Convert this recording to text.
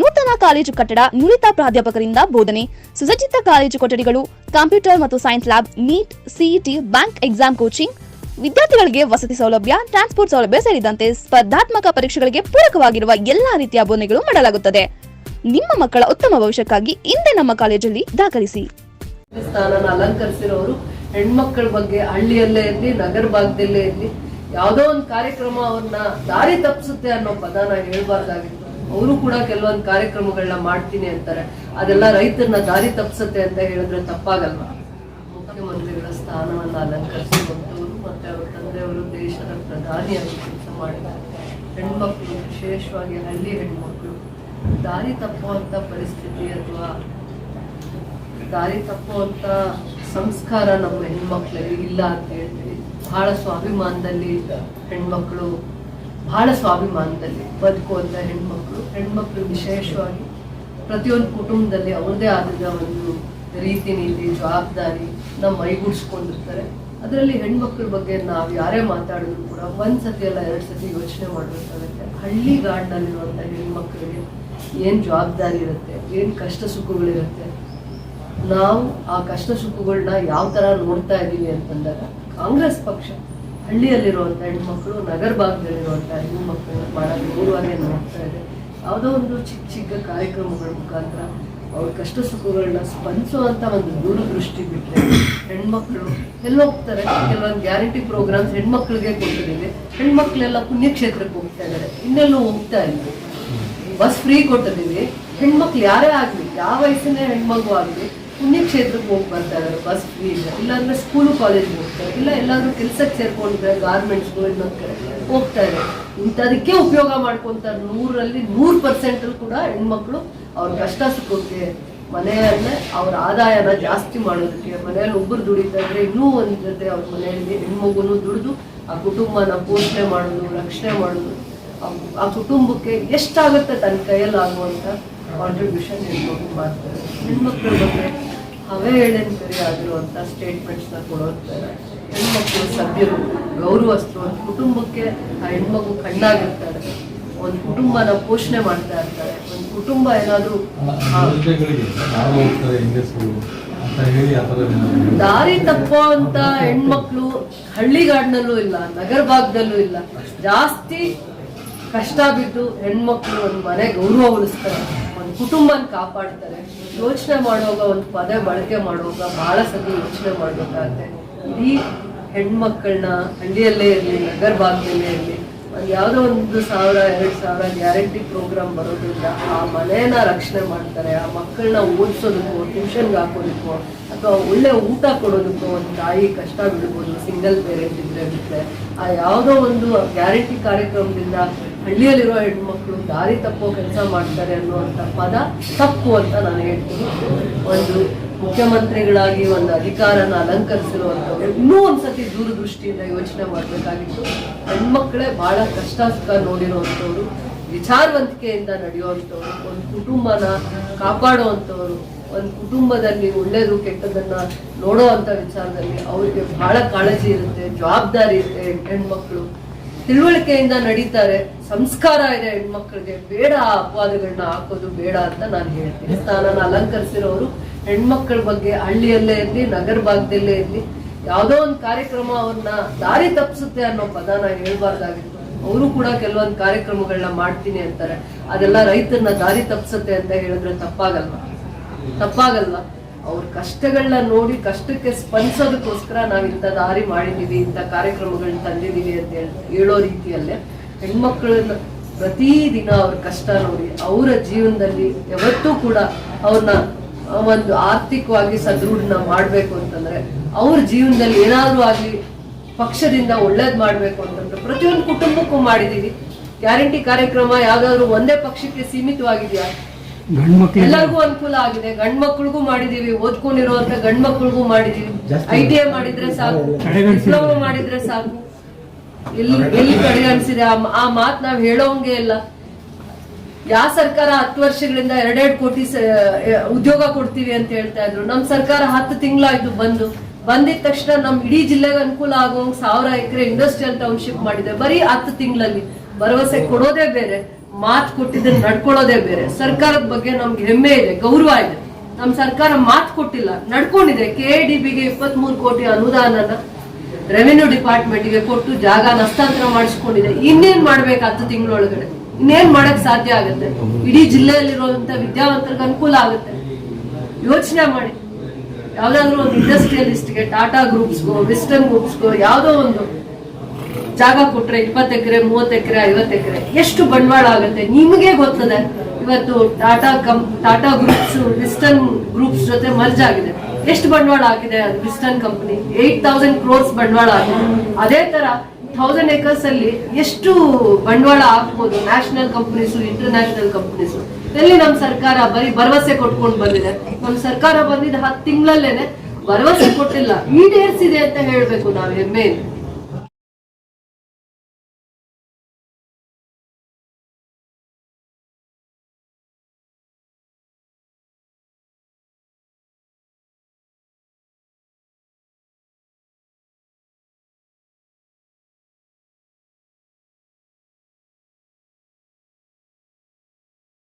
ನೂತನ ಕಾಲೇಜು ಕಟ್ಟಡ ನುರಿತ ಪ್ರಾಧ್ಯಾಪಕರಿಂದ ಬೋಧನೆ. ಸುಸಜ್ಜಿತ ಕಾಲೇಜು ಕೊಠಡಿಗಳು, ಕಂಪ್ಯೂಟರ್ ಮತ್ತು science lab, NEET CET bank exam coaching. ವಿದ್ಯಾರ್ಥಿಗಳಿಗೆ ವಸತಿ ಸೌಲಭ್ಯ, ಟ್ರಾನ್ಸ್ಪೋರ್ಟ್ ಸೌಲಭ್ಯ ಸೇರಿದಂತೆ ಸ್ಪರ್ಧಾತ್ಮಕ ಪರೀಕ್ಷೆಗಳಿಗೆ ಪೂರಕವಾಗಿರುವ ಎಲ್ಲಾ ರೀತಿಯ ಬೋಧನೆಗಳು ಮಾಡಲಾಗುತ್ತದೆ. ನಿಮ್ಮ ಮಕ್ಕಳ ಉತ್ತಮ ಭವಿಷ್ಯಕ್ಕಾಗಿ ಇಂದೇ ನಮ್ಮ ಕಾಲೇಜಲ್ಲಿ ದಾಖಲಿಸಿ. ಸ್ಥಾನನ ಅಲಂಕರಿಸಿರೋರು ಹೆಣ್ಮಕ್ಳ ಬಗ್ಗೆ ಹಳ್ಳಿಯಲ್ಲೇ ಇರಲಿ, ನಗರ ಭಾಗದಲ್ಲೇ ಇರಲಿ, ಯಾವುದೋ ಒಂದು ಕಾರ್ಯಕ್ರಮ ಅವ್ರನ್ನ ದಾರಿ ತಪ್ಪಿಸುತ್ತೆ ಅನ್ನೋ ಪದನ ಹೇಳ್ಬಾರ್ದಾಗಿತ್ತು. ಅವರು ಕೂಡ ಕೆಲವೊಂದು ಕಾರ್ಯಕ್ರಮಗಳನ್ನ ಮಾಡ್ತೀನಿ ಅಂತಾರೆ. ಅದೆಲ್ಲ ರೈತರನ್ನ ದಾರಿ ತಪ್ಪಿಸುತ್ತೆ ಅಂತ ಹೇಳಿದ್ರೆ ತಪ್ಪಾಗಲ್ವಾ? ಮುಖ್ಯಮಂತ್ರಿಗಳ ಸ್ಥಾನವನ್ನ ಅಲಂಕರಿಸಿರುವಂತವರು ಮತ್ತೆ ಅವರ ತಂದೆಯವರು ದೇಶದ ಪ್ರಧಾನಿಯಾಗಿ ಕೆಲಸ ಮಾಡಿದ್ದಾರೆ. ಹೆಣ್ಮಕ್ಳು, ವಿಶೇಷವಾಗಿ ಹಳ್ಳಿ ಹೆಣ್ಮಕ್ಳು, ದಾರಿ ತಪ್ಪುವಂತ ಪರಿಸ್ಥಿತಿ ಅಥವಾ ದಾರಿ ತಪ್ಪುವಂತ ಸಂಸ್ಕಾರ ನಮ್ಮ ಹೆಣ್ಮಕ್ಳಲ್ಲಿ ಇಲ್ಲ ಅಂತ ಹೇಳ್ತೀವಿ. ಬಹಳ ಸ್ವಾಭಿಮಾನದಲ್ಲಿ ಹೆಣ್ಮಕ್ಳು ಬಹಳ ಸ್ವಾಭಿಮಾನದಲ್ಲಿ ಬದುಕುವಂತ ಹೆಣ್ಮಕ್ಳು. ಹೆಣ್ಮಕ್ಳು ವಿಶೇಷವಾಗಿ ಪ್ರತಿಯೊಂದು ಕುಟುಂಬದಲ್ಲಿ ಅವ್ರದೇ ಆದ ಒಂದು ರೀತಿ, ನೀತಿ, ಜವಾಬ್ದಾರಿ ನಮ್ಮ ಮೈಗೂಡಿಸ್ಕೊಂಡಿರ್ತಾರೆ. ಅದರಲ್ಲಿ ಹೆಣ್ಮಕ್ಳ ಬಗ್ಗೆ ನಾವು ಯಾರೇ ಮಾತಾಡಿದ್ರು ಕೂಡ ಒಂದ್ಸತಿ ಅಲ್ಲ, ಎರಡು ಸತಿ ಯೋಚನೆ ಮಾಡ್ಬೇಕಾಗುತ್ತೆ. ಹಳ್ಳಿ ಗಾಡ್ನಲ್ಲಿರುವಂತ ಹೆಣ್ಮಕ್ಳಿಗೆ ಏನ್ ಜವಾಬ್ದಾರಿ ಇರುತ್ತೆ, ಏನು ಕಷ್ಟ ಸುಖಗಳಿರುತ್ತೆ? ನಾವು ಆ ಕಷ್ಟ ಸುಖಗಳನ್ನ ಯಾವ ತರ ನೋಡ್ತಾ ಇದ್ದೀವಿ ಅಂತಂದಾಗ ಕಾಂಗ್ರೆಸ್ ಪಕ್ಷ ಹಳ್ಳಿಯಲ್ಲಿರುವಂತ ಹೆಣ್ಮಕ್ಳು, ನಗರ ಭಾಗದಲ್ಲಿರುವಂತ ಹೆಣ್ಮಕ್ಳನ್ನ ಬಹಳ ಗೌರವಾಗಿ ನೋಡ್ತಾ ಇದೆ. ಯಾವುದೋ ಒಂದು ಚಿಕ್ಕ ಚಿಕ್ಕ ಕಾರ್ಯಕ್ರಮಗಳ ಮುಖಾಂತರ ಅವ್ರ ಕಷ್ಟ ಸುಖಗಳನ್ನ ಸ್ಪಂದಿಸುವಂಥ ಒಂದು ದೂರದೃಷ್ಟಿ ಬಿಟ್ಟರೆ ಹೆಣ್ಮಕ್ಳು ಎಲ್ಲ ಹೋಗ್ತಾರೆ? ಕೆಲವೊಂದು ಗ್ಯಾರಂಟಿ ಪ್ರೋಗ್ರಾಮ್ಸ್ ಹೆಣ್ಮಕ್ಳಿಗೆ ಕೊಟ್ಟಿದ್ದೀವಿ. ಹೆಣ್ಮಕ್ಳೆಲ್ಲ ಪುಣ್ಯಕ್ಷೇತ್ರಕ್ಕೆ ಹೋಗ್ತಾ ಇದ್ದಾರೆ. ಇನ್ನೆಲ್ಲೂ ಹೋಗ್ತಾ ಇದ್ದೀವಿ ಬಸ್ ಫ್ರೀ ಕೊಟ್ಟಿದ್ದೀವಿ. ಹೆಣ್ಮಕ್ಳು ಯಾರೇ ಆಗಲಿ, ಯಾವ ವಯಸ್ಸಿನ ಹೆಣ್ಮಗು ಆಗ್ಲಿ ಪುಣ್ಯಕ್ಷೇತ್ರಕ್ಕೆ ಹೋಗಿ ಬರ್ತಾ ಇದಾರೆ ಬಸ್ ಫ್ರೀ ಇದೆ. ಇಲ್ಲಾಂದ್ರೆ ಸ್ಕೂಲು ಕಾಲೇಜ್ಗೆ ಹೋಗ್ತಾರೆ. ಇಲ್ಲ ಎಲ್ಲಾದ್ರೂ ಕೆಲ್ಸಕ್ಕೆ ಸೇರ್ಕೊಂಡಿದ್ದಾರೆ ಗಾರ್ಮೆಂಟ್ಸ್ಗಳು ಇನ್ನೊಂದು ಕಡೆ ಹೋಗ್ತಾ ಇದೆ ಇಂಥದಕ್ಕೆ ಉಪಯೋಗ ಮಾಡ್ಕೊಂತಾರೆ. ನೂರಲ್ಲಿ ನೂರ್ ಪರ್ಸೆಂಟ್ ಕೂಡ ಹೆಣ್ಮಕ್ಳು ಅವ್ರ ಕಷ್ಟ ಸುಖಕ್ಕೆ ಮನೆಯಲ್ಲೇ ಅವ್ರ ಆದಾಯನ ಜಾಸ್ತಿ ಮಾಡೋದಕ್ಕೆ, ಮನೆಯಲ್ಲಿ ಒಬ್ಬರು ಇದ್ರೆ ಇನ್ನೂ ಒಂದ್ ಜೊತೆ ಅವ್ರ ಮನೆಯಲ್ಲಿ ಹೆಣ್ಮಗುನು ದುಡಿದು, ಆ ಕುಟುಂಬನ ಪೋಷಣೆ ಮಾಡೋದು, ರಕ್ಷಣೆ ಮಾಡೋದು. ಆ- ಕುಟುಂಬಕ್ಕೆ ಎಷ್ಟಾಗುತ್ತೆ ತನ್ನ ಕೈಯಲ್ಲಿ ಆಗುವಂತ ಕಾಂಟ್ರಿಬ್ಯೂಷನ್ ಹೆಣ್ಮಗು ಮಾಡ್ತಾರೆ. ಹೆಣ್ಮಕ್ಳ ಬಗ್ಗೆ ಅವೇ ಎಳೆಂತರಿ ಆಗಿರುವಂತ ಸ್ಟೇಟ್ಮೆಂಟ್ಸ್ನ ಕೊಡೋತಾರೆ ಹೆಣ್ಮಕ್ಳು ಸಭ್ಯರು ಗೌರವಸ್ಥರು ಒಂದು ಕುಟುಂಬಕ್ಕೆ ಆ ಹೆಣ್ಮಗು ಕಣ್ಣಾಗಿರ್ತಾರೆ. ಒಂದು ಕುಟುಂಬನ ಪೋಷಣೆ ಮಾಡ್ತಾ ಇರ್ತಾರೆ. ಒಂದು ಕುಟುಂಬ ಏನಾದರೂ ದಾರಿ ತಪ್ಪೋ ಅಂತ ಹೆಣ್ಮಕ್ಳು ಹಳ್ಳಿಗಾಡ್ನಲ್ಲೂ ಇಲ್ಲ ನಗರ ಭಾಗದಲ್ಲೂ ಇಲ್ಲ. ಜಾಸ್ತಿ ಕಷ್ಟ ಬಿದ್ದು ಹೆಣ್ಮಕ್ಳು ಒಂದು ಮನೆ ಗೌರವ ಉಳಿಸ್ತಾರೆ ಒಂದು ಕುಟುಂಬನ ಕಾಪಾಡ್ತಾರೆ. ಯೋಚನೆ ಮಾಡುವಾಗ ಒಂದು ಪದ ಬಳಕೆ ಮಾಡುವಾಗ ಬಹಳ ಸತಿ ಯೋಚನೆ ಮಾಡ್ಬೇಕಾಗತ್ತೆ. ಇಡೀ ಹೆಣ್ಮಕ್ಳನ್ನ ಹಳ್ಳಿಯಲ್ಲೇ ಇರಲಿ, ನಗರ ಭಾಗದಲ್ಲೇ ಇರಲಿ ಯಾವುದೋ ಒಂದು ಸಾವಿರ, ಎರಡು ಸಾವಿರ ಗ್ಯಾರಂಟಿ ಪ್ರೋಗ್ರಾಮ್ ಬರೋದ್ರಿಂದ ಆ ಮನೆಯನ್ನ ರಕ್ಷಣೆ ಮಾಡ್ತಾರೆ, ಆ ಮಕ್ಕಳನ್ನ ಓದಿಸೋದಕ್ಕೋ, ಟ್ಯೂಷನ್ಗೆ ಹಾಕೋದಕ್ಕೋ, ಅಥವಾ ಒಳ್ಳೆ ಊಟ ಕೊಡೋದಕ್ಕೋ ಒಂದು ತಾಯಿ ಕಷ್ಟ ಬಿಡ್ಬೋದು, ಸಿಂಗಲ್ ಪೇರೆಂಟ್ ಇದ್ರೆ ಬಿಟ್ಟರೆ ಆ ಯಾವುದೋ ಒಂದು ಗ್ಯಾರಂಟಿ ಕಾರ್ಯಕ್ರಮದಿಂದ ಹಳ್ಳಿಯಲ್ಲಿರೋ ಹೆಣ್ಮಕ್ಳು ದಾರಿ ತಪ್ಪೋ ಕೆಲಸ ಮಾಡ್ತಾರೆ ಅನ್ನುವಂಥ ಪದ ತಪ್ಪು ಅಂತ ನಾನು ಹೇಳ್ತೀನಿ. ಒಂದು ಮುಖ್ಯಮಂತ್ರಿಗಳಾಗಿ ಒಂದು ಅಧಿಕಾರನ ಅಲಂಕರಿಸಿರುವಂಥವ್ರು ಇನ್ನೂ ಒಂದ್ಸತಿ ದೂರದೃಷ್ಟಿಯಿಂದ ಯೋಚನೆ ಮಾಡಬೇಕಾಗಿತ್ತು. ಹೆಣ್ಮಕ್ಳೇ ಬಹಳ ಕಷ್ಟ ಸುಖ ನೋಡಿರುವಂಥವ್ರು, ವಿಚಾರವಂತಿಕೆಯಿಂದ ನಡೆಯುವಂಥವ್ರು, ಒಂದು ಕುಟುಂಬನ ಕಾಪಾಡುವಂಥವ್ರು, ಒಂದು ಕುಟುಂಬದಲ್ಲಿ ಒಳ್ಳೆಯದು ಕೆಟ್ಟದನ್ನ ಅಂಥ ವಿಚಾರದಲ್ಲಿ ಅವರಿಗೆ ಬಹಳ ಕಾಳಜಿ ಇರುತ್ತೆ, ಜವಾಬ್ದಾರಿ ಇರುತ್ತೆ ಹೆಣ್ಮಕ್ಳು. ತಿಳುವಳಿಕೆಯಿಂದ ನಡೀತಾರೆ, ಸಂಸ್ಕಾರ ಇದೆ ಹೆಣ್ಮಕ್ಳಿಗೆ, ಬೇಡ ಅಪವಾದಗಳನ್ನ ಹಾಕೋದು ಬೇಡ ಅಂತ ನಾನು ಹೇಳ್ತೀನಿ. ಸ್ಥಾನನ ಅಲಂಕರಿಸಿರೋರು ಹೆಣ್ಮಕ್ಳ ಬಗ್ಗೆ ಹಳ್ಳಿಯಲ್ಲೇ ಇರ್ಲಿ, ನಗರ ಭಾಗದಲ್ಲೇ ಇರ್ಲಿ, ಯಾವುದೋ ಒಂದು ಕಾರ್ಯಕ್ರಮ ಅವ್ರನ್ನ ದಾರಿ ತಪ್ಪಿಸುತ್ತೆ ಅನ್ನೋ ಪದನ ಹೇಳ್ಬಾರ್ದಾಗಿತ್ತು. ಅವರು ಕೂಡ ಕೆಲವೊಂದು ಕಾರ್ಯಕ್ರಮಗಳನ್ನ ಮಾಡ್ತೀನಿ ಅಂತಾರೆ. ಅದೆಲ್ಲ ರೈತರನ್ನ ದಾರಿ ತಪ್ಪಿಸುತ್ತೆ ಅಂತ ಹೇಳಿದ್ರೆ ತಪ್ಪಾಗಲ್ವಾ? ತಪ್ಪಾಗಲ್ವಾ? ಅವ್ರ ಕಷ್ಟಗಳನ್ನ ನೋಡಿ ಕಷ್ಟಕ್ಕೆ ಸ್ಪಂದಿಸೋದಕ್ಕೋಸ್ಕರ ನಾವು ಇಂಥ ದಾರಿ ಮಾಡಿದ್ದೀವಿ ಇಂಥ ಕಾರ್ಯಕ್ರಮಗಳನ್ನ ತಂದಿದ್ದೀವಿ ಅಂತ ಹೇಳಿ ರೀತಿಯಲ್ಲೇ ಹೆಣ್ಮಕ್ಳನ್ನ ಪ್ರತಿದಿನ ಅವ್ರ ಕಷ್ಟ ನೋಡಿ ಅವರ ಜೀವನದಲ್ಲಿ ಯಾವತ್ತೂ ಕೂಡ ಅವ್ರನ್ನ ಒಂದು ಆರ್ಥಿಕವಾಗಿ ಸದೃಢನ ಮಾಡಬೇಕು ಅಂತಂದ್ರೆ ಅವ್ರ ಜೀವನದಲ್ಲಿ ಏನಾದರೂ ಆಗಲಿ ಪಕ್ಷದಿಂದ ಒಳ್ಳೇದು ಮಾಡಬೇಕು ಅಂತಂದ್ರೆ ಪ್ರತಿಯೊಂದು ಕುಟುಂಬಕ್ಕೂ ಮಾಡಿದೀವಿ. ಗ್ಯಾರಂಟಿ ಕಾರ್ಯಕ್ರಮ ಯಾವುದಾದ್ರೂ ಒಂದೇ ಪಕ್ಷಕ್ಕೆ ಸೀಮಿತವಾಗಿದೆಯಾ? ಎಲ್ಲರಿಗೂ ಅನುಕೂಲ ಆಗಿದೆ. ಗಂಡ್ ಮಕ್ಳಿಗೂ ಮಾಡಿದೀವಿ. ಓದ್ಕೊಂಡಿರುವಂತ ಗಂಡ್ ಮಕ್ಳಿಗೂ ಮಾಡಿದೀವಿ. ಐ ಟಿ ಐ ಮಾಡಿದ್ರೆ ಸಾಕು. ಡಿಪ್ಲೊಮಾ ಮಾಡಿದ್ರೆ ಸಾಕು. ಎಲ್ಲಿ ಎಲ್ಲಿ ಕಡೆ ಆ ಆ ಮಾತ್ ನಾವ್ ಹೇಳೋಂಗೆ ಇಲ್ಲ. ಯಾವ ಸರ್ಕಾರ ಹತ್ತು ವರ್ಷಗಳಿಂದ ಎರಡೆರಡು ಕೋಟಿ ಉದ್ಯೋಗ ಕೊಡ್ತೀವಿ ಅಂತ ಹೇಳ್ತಾ ಇದ್ರು. ನಮ್ ಸರ್ಕಾರ ಹತ್ತು ತಿಂಗಳಾಯ್ತು ಬಂದು. ಬಂದಿದ ತಕ್ಷಣ ನಮ್ ಇಡೀ ಜಿಲ್ಲೆಗೆ ಅನುಕೂಲ ಆಗುವಂಗ್ ಸಾವಿರ ಎಕರೆ ಇಂಡಸ್ಟ್ರಿಯಲ್ ಟೌನ್ಶಿಪ್ ಮಾಡಿದೆ. ಬರೀ ಹತ್ತು ತಿಂಗಳಲ್ಲಿ. ಭರವಸೆ ಕೊಡೋದೇ ಬೇರೆ. ಮಾತು ಕೊಟ್ಟಿದ್ದ ನಡ್ಕೊಳ್ಳೋದೇ ಬೇರೆ. ಸರ್ಕಾರದ ಬಗ್ಗೆ ನಮ್ಗೆ ಹೆಮ್ಮೆ ಇದೆ, ಗೌರವ ಇದೆ. ನಮ್ ಸರ್ಕಾರ ಮಾತು ಕೊಟ್ಟಿಲ್ಲ, ನಡ್ಕೊಂಡಿದೆ. ಕೆ ಡಿ ಬಿಗೆ ಇಪ್ಪತ್ತ್ ಮೂರು ಕೋಟಿ ಅನುದಾನನ ರೆವಿನ್ಯೂ ಡಿಪಾರ್ಟ್ಮೆಂಟ್ಗೆ ಕೊಟ್ಟು ಜಾಗ ಹಸ್ತಾಂತರ ಮಾಡಿಸ್ಕೊಂಡಿದೆ. ಇನ್ನೇನ್ ಮಾಡ್ಬೇಕು ಹತ್ತು ತಿಂಗಳೊಳಗಡೆ? ಇನ್ನೇನ್ ಮಾಡಕ್ ಸಾಧ್ಯ ಆಗುತ್ತೆ? ಇಡೀ ಜಿಲ್ಲೆಯಲ್ಲಿರುವಂತ ವಿದ್ಯಾವಂತರಿಗೆ ಅನುಕೂಲ ಆಗುತ್ತೆ. ಯೋಚನೆ ಮಾಡಿ. ಯಾವ್ದಾದ್ರು ಒಂದು ಇಂಡಸ್ಟ್ರಿಯಲಿಸ್ಟ್ಗೆ ಟಾಟಾ ಗ್ರೂಪ್ಸ್ಗೋ ವೆಸ್ಟರ್ನ್ ಗ್ರೂಪ್ಸ್ಗೋ ಯಾವ್ದೋ ಒಂದು ಜಾಗ ಕೊಟ್ರೆ ಇಪ್ಪತ್ತು ಎಕರೆ, ಮೂವತ್ತು ಎಕರೆ, ಐವತ್ತು ಎಕರೆ, ಎಷ್ಟು ಬಂಡವಾಳ ಆಗುತ್ತೆ? ನಿಮಗೆ ಗೊತ್ತದೆ. ಇವತ್ತು ಟಾಟಾ ಕಂಪ್ ಟಾಟಾ ಗ್ರೂಪ್ಸ್ ವಿಸ್ಟನ್ ಗ್ರೂಪ್ಸ್ ಜೊತೆ ಮರ್ಜ್ ಆಗಿದೆ. ಎಷ್ಟು ಬಂಡವಾಳ ಆಗಿದೆ ಅದು western company? Eight thousand crores ಬಂಡವಾಳ ಆಗಿದೆ. ಅದೇ ತರ ಥೌಸಂಡ್ ಏಕರ್ಸ್ ಅಲ್ಲಿ ಎಷ್ಟು ಬಂಡವಾಳ ಹಾಕ್ಬೋದು? National companies, international companies. ಎಲ್ಲಿ ನಮ್ ಸರ್ಕಾರ ಬರೀ ಭರವಸೆ ಕೊಟ್ಕೊಂಡು ಬಂದಿದೆ? ನಮ್ ಸರ್ಕಾರ ಬಂದಿದ್ದ ಹತ್ತು ತಿಂಗಳಲ್ಲೇನೆ ಭರವಸೆ ಕೊಟ್ಟಿಲ್ಲ. ಈಡೇರಿಸಿದೆ ಅಂತ ಹೇಳ್ಬೇಕು ನಾವು ಹೆಮ್ಮೆಯಿಂದ.